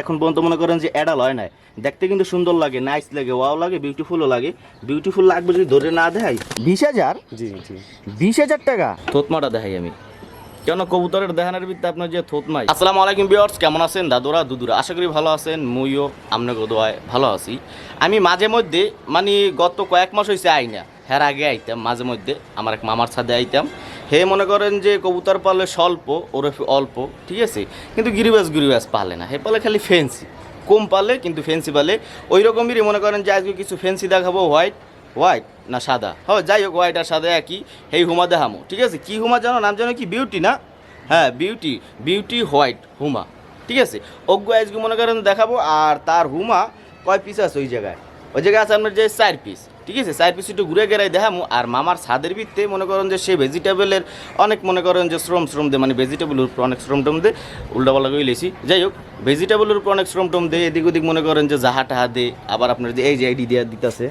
এখন পর্যন্ত মনে করেন যে অ্যাডাল হয় না দেখতে কিন্তু সুন্দর লাগে নাইস লাগে ওয়াও লাগে বিউটিফুলও লাগে। বিউটিফুল লাগবে যদি ধরে না দেখাই। বিশ হাজার? জি জি। বিশ হাজার টাকা? থোতমাটা দেখাই আমি। কেন কবুতরের দেখানোর ভিত্তি আপনার যে থোতমাই? আসসালামু আলাইকুম বিয়ার্স কেমন আছেন? দাদুরা দুদুরা আশা করি ভালো আছেন। মুইও আপনাকে দোয়ায় ভালো আছি। আমি মাঝে মধ্যে মানে গত কয়েক মাস হয়েছে আই না হ্যার আগে আইতাম মাঝে মধ্যে আমার এক মামার সাথে আইতাম। হে মনে করেন যে কবুতর পালে স্বল্প ওরফে অল্প, ঠিক আছে? কিন্তু গিরিবাস গিরিবাস পালে না। হে পালে খালি ফেন্সি কম পালে, কিন্তু ফেন্সি পালে। ওই রকমেরই মনে করেন যে আজকে কিছু ফেন্সি দেখাবো হোয়াইট হোয়াইট না সাদা? হয় যাই হোক হোয়াইট আর সাদা একই। হেই হুমা দেখামো ঠিক আছে? কি হুমা জানো? নাম জানো কি? বিউটি না? হ্যাঁ বিউটি বিউটি হোয়াইট হুমা, ঠিক আছে? অজ্ঞ আজকে মনে করেন দেখাবো, আর তার হুমা কয় পিস আছে ওই জায়গায়? ওই জায়গায় আছে আপনার যে চার পিস ঠিক আছে? চার পিস একটু ঘুরে গেড়াই দেখামো। আর মামার ছাদের ভিত্তে মনে করেন যে সে ভেজিটেবলের অনেক মনে করেন যে শ্রম শ্রম দে মানে ভেজিটেবলের উপর অনেক শ্রম টম দে উল্টাপাল্টা করে লেছি। যাই হোক ভেজিটেবলের উপর অনেক শ্রম টম দে এদিক ওদিক মনে করেন যে জাহা টাহা দে আবার আপনার যে এই যে আইডি দিয়ে দিতেছে,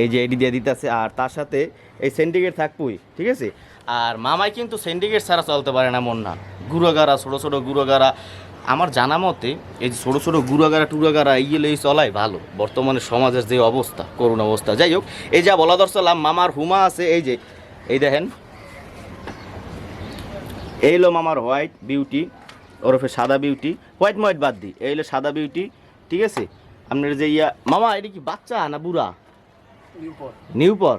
এই যে আইডি দিয়ে দিতেছে, আর তার সাথে এই সেন্ডিকেট থাকবই, ঠিক আছে? আর মামাই কিন্তু সেন্ডিকেট ছাড়া চলতে পারে না, মন না। গুঁড়োগাড়া ছোটো ছোটো গুঁড়োগাড়া আমার জানা মতে এই যে ছোটো ছোটো গুঁড়োগাড়া টুড়োগাড়া এইগুলো এই চলাই ভালো। বর্তমানে সমাজের যে অবস্থা করুণ অবস্থা। যাই হোক এই যা বলা দর্শলাম মামার হুমা আছে এই যে এই দেখেন। এই হলো মামার হোয়াইট বিউটি ওরফে সাদা বিউটি। হোয়াইট হোয়াইট বাদ দিই এই হলো সাদা বিউটি ঠিক আছে? আপনার যে ইয়া মামা এটা কি বাচ্চা না বুড়া? নিউপর।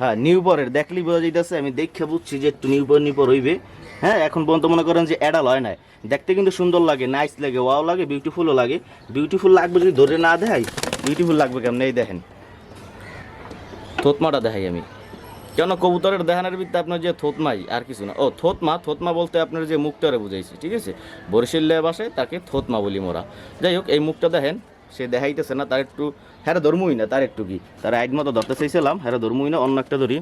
হ্যাঁ নিউপরের। দেখলেই বোঝা যাইতেছে আমি দেখে বুঝছি যে একটু নিউপর নিউপর হইবে। হ্যাঁ এখন পর্যন্ত মনে করেন যে অ্যাডাল হয় না দেখতে কিন্তু সুন্দর লাগে নাইস লাগে ওয়াও লাগে বিউটিফুলও লাগে। বিউটিফুল লাগবে যদি ধরে না দেখাই বিউটিফুল লাগবে কেমন? এই দেখেন। থোতমাটা দেখাই আমি। কেন কবুতরের দেখানোর ভিত্তি আপনার যে থোতমাই, আর কিছু না। ও, থোতমা থোতমা বলতে আপনার যে মুখটারে বুঝাইছি, ঠিক আছে? বরিশাল্লে বাসে তাকে থোতমা বলি মোরা। যাই হোক, এই মুখটা দেখেন, সে দেখাইতেছে না, তার একটু হ্যাঁ ধর্মই না, তার একটু কি? তার আইড মতো ধরতে চাইছিলাম হ্যাঁ ধর্মই না, অন্য একটা ধরি।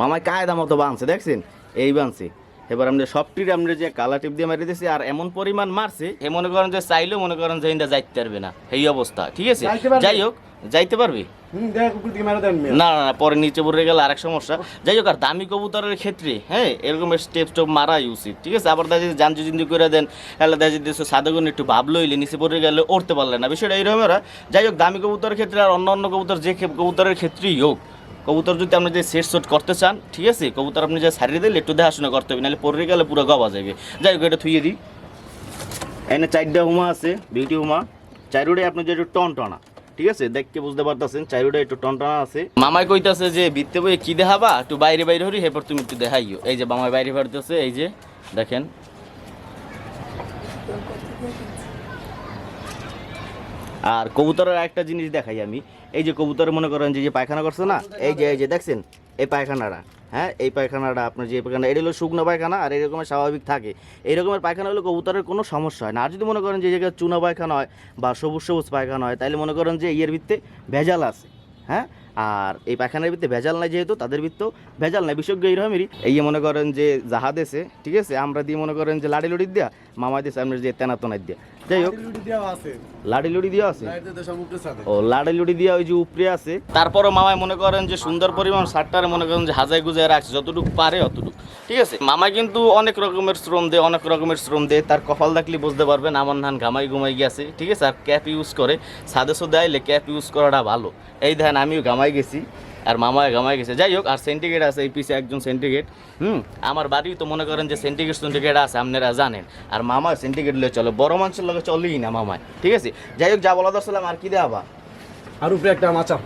মামায় কায়দা মতো বানছে দেখছেন? এই বানছে। এবার আমরা সবটির আমরা যে কালা টিপ দিয়ে মারি দিয়েছি আর এমন পরিমাণ মারছে এ মনে করেন যে চাইলেও মনে করেন যে ইন্দা যাইতে পারবে না। এই অবস্থা ঠিক আছে? যাই হোক যাইতে পারবে। না না পরে নিচে পড়ে গেলে আরেক সমস্যা। যাই হোক আর দামি কবুতরের ক্ষেত্রে হ্যাঁ এরকম স্টেপ স্টেপ মারাই উচিত ঠিক আছে? আবার দেখা যায় জানজু জিন্দু করে দেন তাহলে দেখা দেশে সাদাগুন একটু ভাব লইলে নিচে পড়ে গেলে উঠতে পারলে না। বিষয়টা এইরকম এরা যাই হোক দামি কবুতরের ক্ষেত্রে আর অন্য অন্য কবুতর যে কবুতরের ক্ষেত্রেই হোক কবুতর যদি আপনি যে সেট শট করতে চান, ঠিক আছে? কবুতর আপনি যে সারিয়ে দিলে একটু দেখাশোনা করতে হবে, নাহলে পরে গেলে পুরো গবা যাবে। যাই হোক, এটা থুইয়ে দিই। এনে চারটা হুমা আছে বিউটি হুমা। চারুডে আপনি যে একটু টন টনা ঠিক আছে? দেখতে বুঝতে পারতেছেন চারুডে একটু টন টনা আছে। মামাই কইতাছে যে, বিত্তে বই কি দেখাবা? একটু বাইরে বাইরে হরি, এরপর তুমি একটু দেখাইও। এই যে, মামাই বাইরে বাড়তেছে এই যে, দেখেন। আর কবুতরের একটা জিনিস দেখাই আমি। এই যে কবুতর মনে করেন যে পায়খানা করছে না, এই যে এই যে দেখছেন? এই পায়খানাটা হ্যাঁ? এই পায়খানাটা আপনার যে পায়খানা, এটা হলো শুকনো পায়খানা আর এরকমের স্বাভাবিক থাকে। এই রকমের পায়খানা হলে কবুতরের কোনো সমস্যা হয় না। আর যদি মনে করেন যে জায়গায় চুনা পায়খানা হয় বা সবুজ সবুজ পায়খানা হয়, তাহলে মনে করেন যে, ইয়ের ভিত্তে ভেজাল আছে হ্যাঁ? আর এই পায়খানার ভিত্তে ভেজাল নাই যেহেতু তাদের ভিত্তেও ভেজাল নাই। বিশেষজ্ঞ এইরকমেরই এই মনে করেন যে জাহা দেশে ঠিক আছে? আমরা দিয়ে মনে করেন যে লাড়ি লুড়ি দিয়া মামা দেশে আমরা যে তেনা তোনাই দিয়া। যাই হোক। দেওয়া আছে। লাড়ি লুড়ি দেওয়া আছে। ও লাড়ি লুড়ি দিয়া ওই যে উপরে আছে। তারপরও মামায় মনে করেন যে সুন্দর পরিমাণ শার্টটারে মনে করেন যে হাজায় গুজায় রাখছে যতটুকু পারে অতটুকু। ঠিক আছে? মামাই কিন্তু অনেক রকমের শ্রম দেয় অনেক রকমের শ্রম দেয়। তার কপাল দেখলে বুঝতে পারবেন আমার নান ঘামাই ঘুমাই গেছে। ঠিক আছে? আর ক্যাপ ইউজ করে। সাদে সোদে আইলে ক্যাপ ইউজ করাটা ভালো। এই দেখেন আমিও ঘামাই গেছি আর মামায় ঘামাই গেছে। যাই হোক আর সেন্টিগ্রেড আছে এই পিছে একজন সেন্টিগ্রেড হুম আমার বাড়ি তো মনে করেন যে সেন্টিগ্রেড সেন্টিগ্রেড আছে আপনারা জানেন। আর মামা সেন্টিগ্রেড লয়ে চলে বড় মানুষের লগে চলেই না মামায় ঠিক আছে? যাই হোক যা বলা দরছিলাম আর কি দেওয়া আর উপরে একটা মাচা।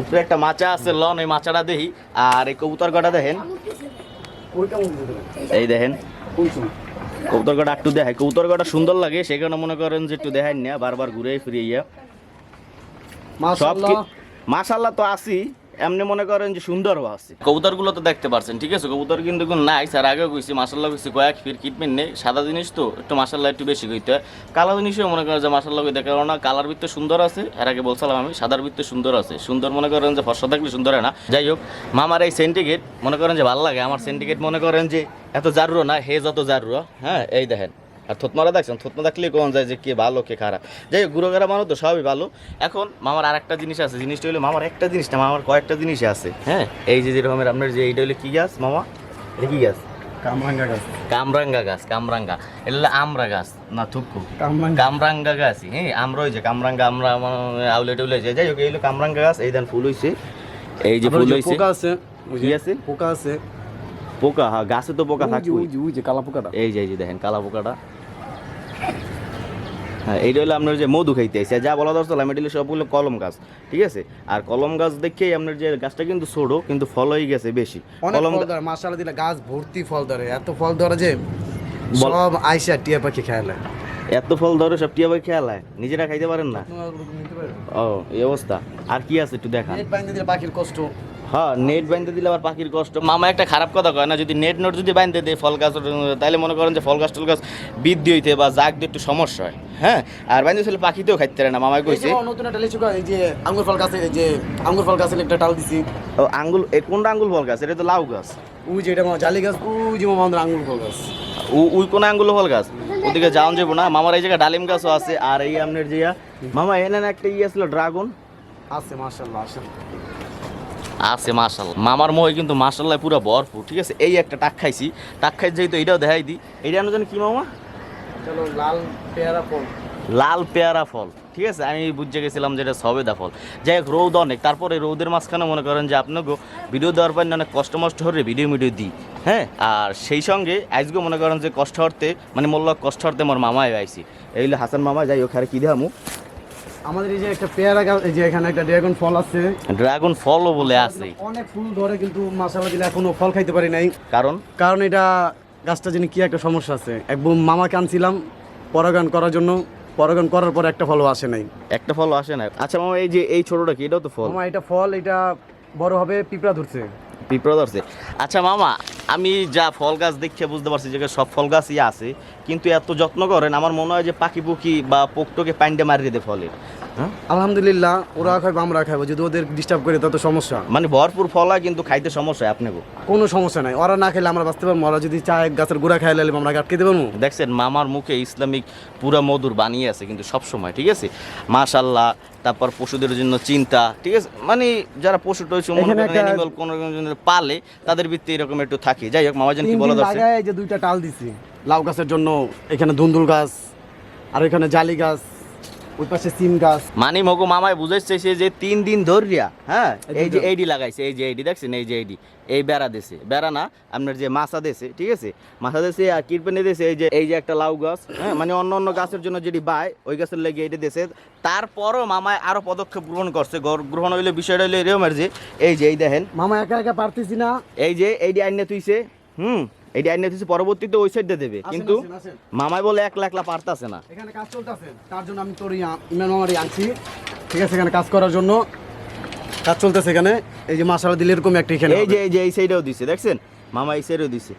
উপরে একটা মাচা আছে লন ওই মাচাটা দেখি। আর এই কবুতর কটা দেখেন। এই দেখেন। কবুতর কটা একটু দেখায় কবুতর কটা সুন্দর লাগে সেখানে মনে করেন যে একটু দেখাই না বারবার ঘুরে ফিরে ইয়া। সব। মাশাল্লাহ তো আসি এমনি মনে করেন যে সুন্দরও আছে। কবুতরগুলো তো দেখতে পারছেন, ঠিক আছে? কবুতর কিন্তু কোনো নাই, স্যার আগে কইছি মাসাল্লাহ কইছি, কয়েক ফির কিটমেন্ট নেই, সাদা জিনিস তো, একটু মাসাল্লাহ একটু বেশি কইতে হয়। কালো জিনিসও মনে করেন যে মাসাল্লাহ কইতে কারণ না, কালার ভিত্তে সুন্দর আছে, এর আগে বলছিলাম আমি, সাদার ভিত্তে সুন্দর আছে। সুন্দর মনে করেন যে ফর্সা থাকলে সুন্দর হয় না। যাই হোক, মামার এই সেন্টিগেট মনে করেন যে ভালো লাগে, আমার সেন্টিকেট মনে করেন যে এত জারুরো না, হে যত জারুরো হ্যাঁ এই দেখেন। আর থতমারা দেখছেন থতমা দেখলে কোন যায় যে কে ভালো কে খারাপ। যাই হোক গুড়োগাড়া মানুষ তো সবই ভালো। এখন মামার আরেকটা জিনিস আছে জিনিসটা হলো মামার একটা জিনিস না মামার কয়েকটা জিনিস আছে। হ্যাঁ? এই যে যেরকমের আপনার যে এইটা হলো কি গাছ মামা? এটা কি গাছ? কামরাঙ্গা গাছ। কামরাঙ্গা গাছ কামরাঙ্গা। এগুলো আমরা গাছ না থুকু। কামরাঙ্গা। কামরাঙ্গা গাছ হ্যাঁ? আমরা ওই যে কামরাঙ্গা আমরা আউলে টাউলে যে যাই হোক এইগুলো কামরাঙ্গা গাছ এই দেন ফুল হইছে। এই যে ফুল হইছে। পোকা আছে আছে? পোকা আছে। পোকা হ্যাঁ গাছে তো পোকা থাকবে ওই যে কালা পোকাটা। এই এই যে দেখেন কালা পোকাটা। হ্যাঁ এইটা হলো আপনার যে মধু খাইতে আইসে যা বলা দরকার আমি এটা হলো সবগুলো কলম গাছ ঠিক আছে? আর কলম গাছ দেখেই আপনার যে গাছটা কিন্তু ছোটো কিন্তু ফল হয়ে গেছে বেশি। কলম মাশাআল্লাহ দিলে গাছ ভর্তি ফল ধরে। এত ফল ধরে যে সব আইসা টিয়া পাখি খেয়ালে এত ফল ধরে সব টিয়া পাখি খেয়াল হয় নিজেরা খাইতে পারেন না? ও এই অবস্থা। আর কি আছে একটু দেখান। পাখির কষ্ট। হ্যাঁ নেট বাইন্ধে দিলে আবার পাখির কষ্ট। মামা একটা খারাপ কথা কয় না যদি নেট নোট যদি বাইন্ধে দেয় ফল গাছ তাহলে মনে করেন যে ফল গাছ টল গাছ বৃদ্ধি হইতে বা জাগ দিয়ে একটু সমস্যা হয়। হ্যাঁ আর বাইন্ধে ছিল পাখিতেও খাইতে পারে না মামাই কইছে। নতুন একটা লিচু এই যে আঙ্গুর ফল গাছে এই যে আঙ্গুর ফল গাছে একটা ডাল দিছি। ও আঙ্গুল এ কোনটা আঙ্গুল ফল গাছ? এটা তো লাউ গাছ। ওই যে এটা মামা জালি গাছ ওই যে মামা আঙ্গুর ফল গাছ। উ- উই কোন আঙ্গুল ফল গাছ? ওদিকে যাওয়ান যাব না মামার এই জায়গায় ডালিম গাছও আছে আর এই আপনার যে মামা এনে একটা ইয়ে ছিল ড্রাগন? আছে মাশাআল্লাহ আসেন আছে মাশাল্লাহ মামার মোহে কিন্তু মাশাল্লাহ পুরো ভরপুর ঠিক আছে? এই একটা টাক খাইছি। টাক খাই যেহেতু এটাও দেখাই দিই। এটা জানি কি মামা? চলো লাল পেয়ারা ফল। লাল পেয়ারা ফল ঠিক আছে? আমি বুঝতে গেছিলাম যে এটা সবেদা ফল। যাই হোক রৌদ অনেক। তারপরে রৌদের মাঝখানে মনে করেন যে আপনাকে ভিডিও দেওয়ার পর অনেক কষ্ট মষ্ট হরে ভিডিও মিডিও দিই হ্যাঁ? আর সেই সঙ্গে আজকে মনে করেন যে কষ্ট হরতে মানে মোল্ল কষ্ট হরতে আমার মামাই আইছি এইগুলো হাসান মামা যাই হোক আর কি দেখামু? আমাদের এই যে একটা পেয়ারা গাছ এই যে এখানে একটা ড্রাগন ফল আছে। ড্রাগন ফলও বলে আছে। অনেক ফুল ধরে কিন্তু মাশাআল্লাহ দিলে এখনও ফল খাইতে পারি নাই। কারণ? কারণ এটা গাছটা যিনি কি একটা সমস্যা আছে। একদম মামাকে আনছিলাম পরাগান করার জন্য। পরাগান করার পর একটা ফলও আসে নাই। একটা ফল আসে না আচ্ছা মামা এই যে এই ছোটটা কি? এটাও তো ফল। মামা এটা ফল এটা বড় হবে পিঁপড়া ধরছে। পিঁপড়া ধরছে আচ্ছা মামা, আমি যা ফল গাছ দেখে বুঝতে পারছি যে সব ফল গাছই আছে, কিন্তু এত যত্ন করেন, আমার মনে হয় যে পাখি পুকি বা পোকটোকে পাইন্ডে মারিয়ে দেয় ফলের। আলহামদুলিল্লাহ ওরা খাইবো আমরা খাইবো যদি ওদের ডিস্টার্ব করে তত সমস্যা। মানে ভরপুর ফল হয় কিন্তু খাইতে সমস্যা হয় আপনাকে? কোনো সমস্যা নাই ওরা না খেলে আমরা বাঁচতে পারব ওরা যদি চায় গাছের গোড়া খাই লাইলে আমরা আটকে দেবো দেখছেন মামার মুখে ইসলামিক পুরা মধুর বানিয়ে আছে কিন্তু সব সময় ঠিক আছে? মাশাল্লাহ তারপর পশুদের জন্য চিন্তা ঠিক আছে? মানে যারা পশু টশু অ্যানিমাল কোনো পালে তাদের ভিত্তি এরকম একটু থাকে। যাই হোক মামা যেন কি বলা যে দুইটা টাল দিছি লাউ গাছের জন্য এখানে ধুন্দুল গাছ আর এখানে জালি গাছ। ওই পাশে সিম গাছ। মানে মগো মামায় বুঝাইছে যে তিন দিন ধরিয়া হ্যাঁ এই যে। এইডি লাগাইছে এই যে এইডি দেখছেন? এই যে এইডি এই বেড়া দেশে বেড়া না আপনার যে মাছা দেশে ঠিক আছে? মাছা দেশে আর কিরপেনে দেশে এই যে এই যে একটা লাউ গাছ হ্যাঁ মানে অন্য অন্য গাছের জন্য যেটি বায় ওই গাছের লেগে এইটা দেশে তারপরও মামায় আরও পদক্ষেপ গ্রহণ করছে। গর- গ্রহণ হইলে বিষয়টা হইলে এরকমের যে এই যে এই দেখেন। মামা একা একা পারতেছি না। এই যে এইডি আইনে তুইছে হুম আইনে তুইছে পরবর্তীতে ওই সাইডে দেবে। কিন্তু। মামায় বলে একলা একলা পারতাছে না। এখানে কাজ চলতেছে তার জন্য আমি তোর আনছি। ঠিক আছে এখানে কাজ করার জন্য। কাজ চলতেছে এখানে। এই যে মাসালা দিলে এরকম একটা এখানে এই যে এই যে এই সাইডেও দিছে দেখছেন? মামা এই সাইডেও দিছে।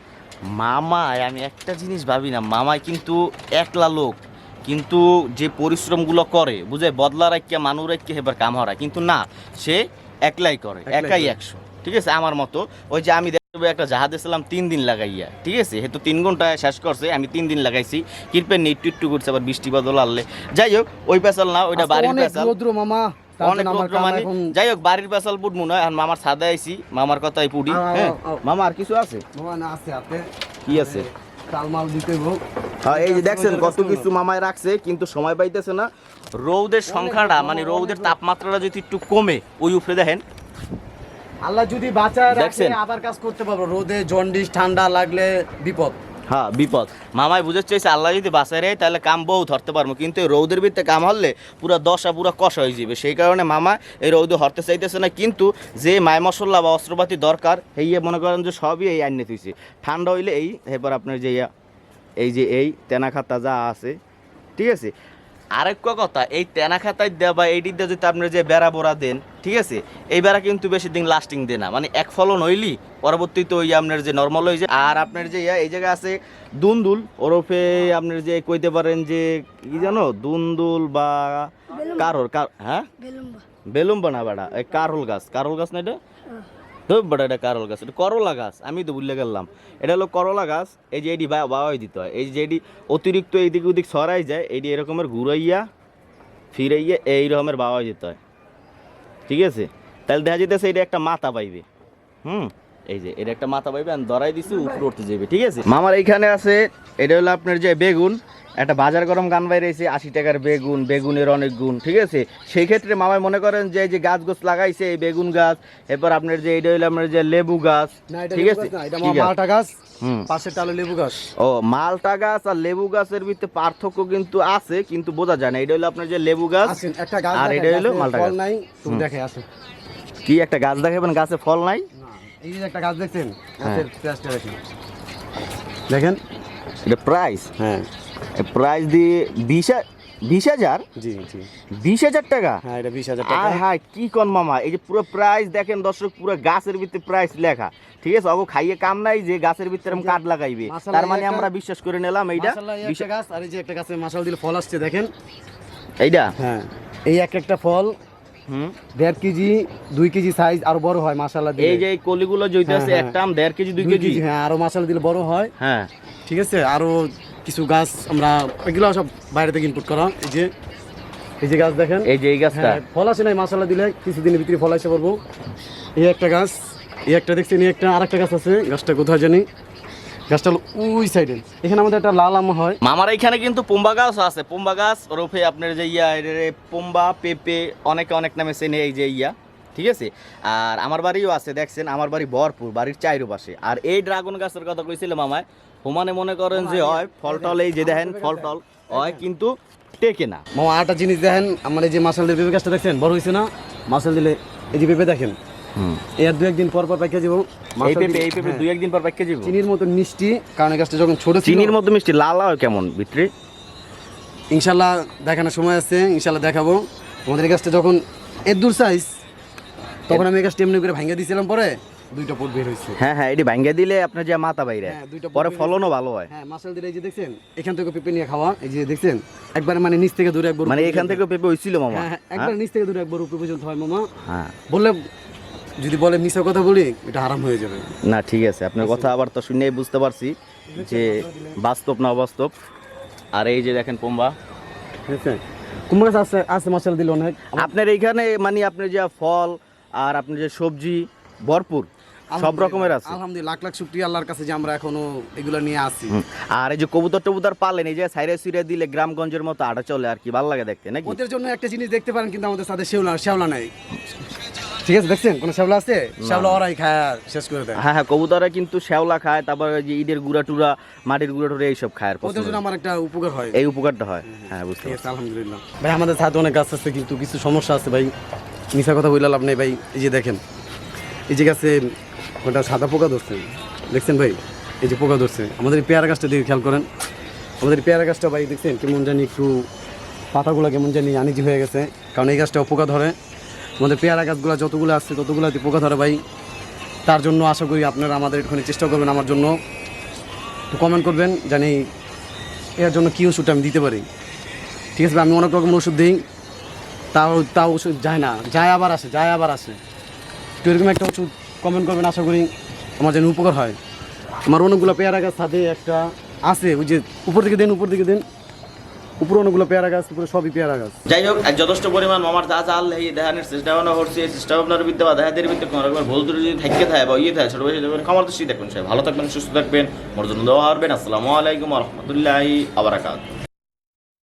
মামায় আমি একটা জিনিস ভাবি না মামায় কিন্তু একলা লোক। কিন্তু যে পরিশ্রমগুলো করে বুঝে বদলা রাখিয়া মানুষ রাখিয়া কাম হরা। কিন্তু না সে একলাই করে একাই একশো। ঠিক আছে আমার মতো। ওই যে আমি একটা জাহাজ দিয়েছিলাম তিন দিন লাগাইয়া ঠিক আছে? হেতু তিন ঘন্টায় শেষ করছে আমি তিন দিন লাগাইছি। কিরপে একটু একটু করছে আবার বৃষ্টি বাদল আনলে। যাই হোক ওই পেশাল না ওইটা বাড়ির পেশাল মামা অনেক মানে যাই হোক বাড়ির পেশাল পুট মনে হয় মামার সাদা আইছি মামার কথাই পুডি হ্যাঁ? মামা আর কিছু আছে? কি আছে? তালমাল দিতে হোক হ্যাঁ এই যে দেখছেন কত কিছু মামায় রাখছে কিন্তু সময় পাইতেছে না। রৌদের সংখ্যাটা মানে রৌদের। তাপমাত্রাটা যদি একটু কমে ওই উপরে দেখেন আল্লাহ যদি বাঁচায় রাখে আবার কাজ করতে পারব। রোদে জন্ডিস ঠান্ডা লাগলে বিপদ। হ্যাঁ বিপদ। মামাই বুঝে চাইছে আল্লাহ যদি বাঁচায় রে তাহলে কাম বউ ধরতে পারব। কিন্তু এই রৌদের ভিতরে কাম হলে পুরো দশা পুরো কষ হয়ে যাবে। সেই কারণে মামা এই রৌদে হরতে চাইতেছে না। কিন্তু যে মায় মশলা বা অস্ত্রপাতি দরকার এই মনে করেন যে সবই এই আইনে তুইছে ঠান্ডা হইলে এই এবার আপনার যে ইয়া, এই যে এই তেনা খাতা যা আছে ঠিক আছে? আরেকটা কথা এই তেনা খাতায় দেওয়া বা এইটি দিয়ে যদি আপনার যে বেড়া বোড়া দেন ঠিক আছে? এই বেড়া কিন্তু বেশি দিন লাস্টিং দেয় না। মানে এক ফলন হইলি পরবর্তীতে ওই আপনার যে নর্মাল হয়ে যায়। আর আপনার যে ইয়া, এই জায়গায় আছে দুন্দুল ওরফে আপনার যে কইতে পারেন যে কি জানো? দুন্দুল বা কারোর কার হ্যাঁ? বেলুম্বা। বেলুম্বা না বেড়া এই কারল গাছ। কারল গাছ না এটা? তো বাট এটা কারল গাছ, এটা করলা গাছ, আমি তো ভুলে গেলাম। এটা হলো করলা গাছ, এই যে এটি বাওয়াই দিতে হয়। এই যে এটি অতিরিক্ত এইদিক ওদিক সরাই যায়, এটি এরকমের ঘুরাইয়া, ফিরাইয়া এই রকমের বাওয়াই দিতে হয়। ঠিক আছে? তাহলে দেখা যেতেছে এটা একটা মাথা পাইবে। হুম? এই যে এর একটা মাথা পাইবে আমি ধরাই দিছি উপরে উঠতে যাবে ঠিক আছে? মামার এইখানে আছে এটা হলো আপনার যে বেগুন একটা বাজার গরম গান বাইরেছে আশি টাকার বেগুন বেগুনের অনেক গুণ ঠিক আছে? সেই ক্ষেত্রে মামাই মনে করেন যে যে গাছ গোছ লাগাইছে এই বেগুন গাছ এরপর আপনার যে এটা হলো আপনার যে লেবু গাছ ঠিক আছে? মালটা গাছ হুম। পাশের টালে লেবু গাছ। ও মালটা গাছ আর লেবু গাছের ভিতরে পার্থক্য কিন্তু আছে কিন্তু বোঝা যায় না এটা হলো আপনার যে লেবু গাছ আর এটা হলো মালটা গাছ। নাই দেখে আসেন। কি একটা গাছ দেখাবেন গাছে ফল নাই? এই যে একটা গাছ দেখছেন হ্যাঁ। গাছের পেঁয়াজটা দেখেন। দেখেন? এটা প্রাইস হ্যাঁ। প্রাইস দিয়ে বিশ বিশ হাজার? জি জি। বিশ হাজার টাকা? হ্যাঁ এটা বিশ হাজার টাকা। হায় কি কোন মামা? এই যে পুরো প্রাইস দেখেন দর্শক পুরো গাছের ভিতরে প্রাইস লেখা। ঠিক আছে অগো খাইয়ে কাম নাই যে গাছের ভিতরে এরকম কাঠ লাগাইবে। তার মানে আমরা বিশ্বাস করে নিলাম এইটা। বিশ- গাছ আর এই যে একটা গাছে মাসাল দিলে ফল আসছে দেখেন। এইটা? হ্যাঁ। এই এক একটা ফল দেড় কেজি দুই কেজি সাইজ আরও বড় হয় মাসাল্লাহ এই যে কলিগুলো আছে হ্যাঁ, একটা আম দেড় কেজি দুই কেজি? হ্যাঁ আরও দিলে বড় হয়। হ্যাঁ। ঠিক আছে আরও কিছু গাছ আমরা এগুলো সব বাইরে থেকে ইনপুট করা। এই যে এই যে গাছ দেখেন। এই যে এই গাছটা। হ্যাঁ ফল আসে নাই মাসাল্লাহ দিলে কিছুদিনের ভিতরে ফল আসে পারব এই একটা গাছ এই একটা দেখছেন এই একটা আর একটা গাছ আছে গাছটা কোথায় জানি। গাছটা হলো ওই সাইডে। এখানে আমাদের একটা লাল আম হয়। মামার এখানে কিন্তু পুম্বা গাছ আছে। পুম্বা গাছ ওরফে আপনার যে ইয়া পুম্বা পেঁপে অনেকে অনেক নামে চেনে এই যে ইয়া। ঠিক আছে? আর আমার বাড়িও আছে দেখছেন? আমার বাড়ি ভরপুর বাড়ির চাইরো পাশে। আর এই ড্রাগন গাছের কথা কইছিল মামায় হুমানে মনে করেন যে হয় ফল টল এই যে দেখেন ফল টল হয় কিন্তু টেকে না। মামা আরেকটা জিনিস দেখেন আমার এই যে মাসাল দিয়ে পেঁপে গাছটা দেখছেন? বড় হয়েছে না? মাসাল দিলে এই যে পেঁপে দেখেন। এর দু একদিন পর পর পাইকে যাব। এই পেঁপে এই পেঁপে দুই একদিন পর পাইকে যাব। চিনির মতো মিষ্টি কারণ গাছটা যখন ছোট চিনির মতো মিষ্টি লাল হয় কেমন ভিতরে? ইনশাল্লাহ দেখানোর সময় আছে ইনশাল্লাহ দেখাবো। আমাদের গাছটা যখন এর দূর সাইজ তখন আমি গাছটা এমনি করে ভাঙিয়ে দিয়েছিলাম পরে দুইটা ফুট বের হয়েছে। হ্যাঁ হ্যাঁ এটি ভাঙ্গা দিলে আপনার যে মাথা বাইরে। হ্যাঁ, পরে ফলনও ভালো হয়। হ্যাঁ মাসাল দিলে এই যে দেখছেন এখান থেকে পেঁপে নিয়ে খাওয়া এই যে দেখছেন একবারে মানে নিচ থেকে দূরে একবার মানে এখান থেকে পেঁপে হইছিল মামা। হ্যাঁ হ্যাঁ, একবার নিচ থেকে দূরে একবার উপরে পর্যন্ত হয় মামা। হ্যাঁ। বললে যদি বলে মিশা কথা বলি এটা আরাম হয়ে যাবে। না ঠিক আছে। আপনার কথা আবার তো শুনেই বুঝতে পারছি যে বাস্তব না অবাস্তব। আর এই যে দেখেন পোম্বা ঠিক আছে কুমড়ো গাছ আছে আছে মাসাল দিলে অনেক। আপনার এইখানে মানে আপনার যে ফল আর আপনার যে সবজি ভরপুর সব রকমের আছে? আলহামদুলিল্লাহ লাখ লাখ শুক্রিয়া আল্লাহর কাছে যে আমরা এখনও এগুলো নিয়ে আসি। আর এই যে কবুতর টবুতর পালেন এই যে সাইরে সুইরে দিলে গ্রামগঞ্জের মতো আটা চলে আর কি ভালো লাগে দেখতে নাকি? ওদের জন্য একটা জিনিস দেখতে পারেন কিন্তু আমাদের সাথে শেওলা শেওলা নাই। ঠিক আছে দেখছেন? কোনো শ্যাওলা আছে? শ্যাওলা ওরাই খায় আর শেষ করে দেয়। হ্যাঁ হ্যাঁ কবুতরে কিন্তু শ্যাওলা খায় তারপর ওই যে ঈদের গুড়া টুরা মাটির গুড়া টুরা এইসব খায় আর ওদের জন্য আমার একটা উপকার হয়। এই উপকারটা হয়। হ্যাঁ বুঝতে পারছি। আলহামদুলিল্লাহ। ভাই আমাদের সাথে অনেক গাছ আছে কিন্তু কিছু সমস্যা আছে ভাই। মিশা কথা বললে লাভ নেই ভাই। এই যে দেখেন এই যে গাছে ওটা সাদা পোকা ধরছে। দেখছেন ভাই? এই যে পোকা ধরছে। আমাদের পেয়ারা গাছটা দিকে খেয়াল করেন। আমাদের পেয়ারা গাছটা ভাই দেখছেন কেমন জানি একটু পাতাগুলো কেমন জানি আনিজি হয়ে গেছে। কারণ এই গাছটা পোকা ধরে। আমাদের পেয়ারা গাছগুলো যতগুলো আসছে ততগুলোতে পোকা ধরে ভাই। তার জন্য আশা করি আপনারা আমাদের এখানে চেষ্টা করবেন আমার জন্য। তো কমেন্ট করবেন, জানি এর জন্য কী ওষুধটা আমি দিতে পারি। ঠিক আছে আমি অনেক রকমের ওষুধ দিই। তাও তাও ওষুধ যায় না, যায় আবার আসে, যায় আবার আসে। তো এরকম একটা ওষুধ কমেন্ট করবেন, আশা করি আমার যেন উপকার হয়। আমার অনেকগুলো পেয়ারা গাছ সাথে একটা আছে, ওই যে উপর দিকে দিন, উপর দিকে দিন। উপরে অনেকগুলো পেয়ারা গাছ উপরে সবই পেয়ারা গাছ। যাই হোক যথেষ্ট পরিমাণ মামার যা চাল এই দেখানোর চেষ্টা ভাবনা করছে, চেষ্টা ভাবনার বিদ্যা বা দেহাদের বিদ্যা কোনো রকমের ভুল ত্রুটি যদি থাকে থাকে বা ইয়ে থাকে ছোট বয়সে দেখবেন তো সেই দেখুন সবাই। ভালো থাকবেন, সুস্থ থাকবেন মর্যাদা দেওয়া পারবেন আসসালামু আলাইকুম রহমতুল্লাহি আবরাকাত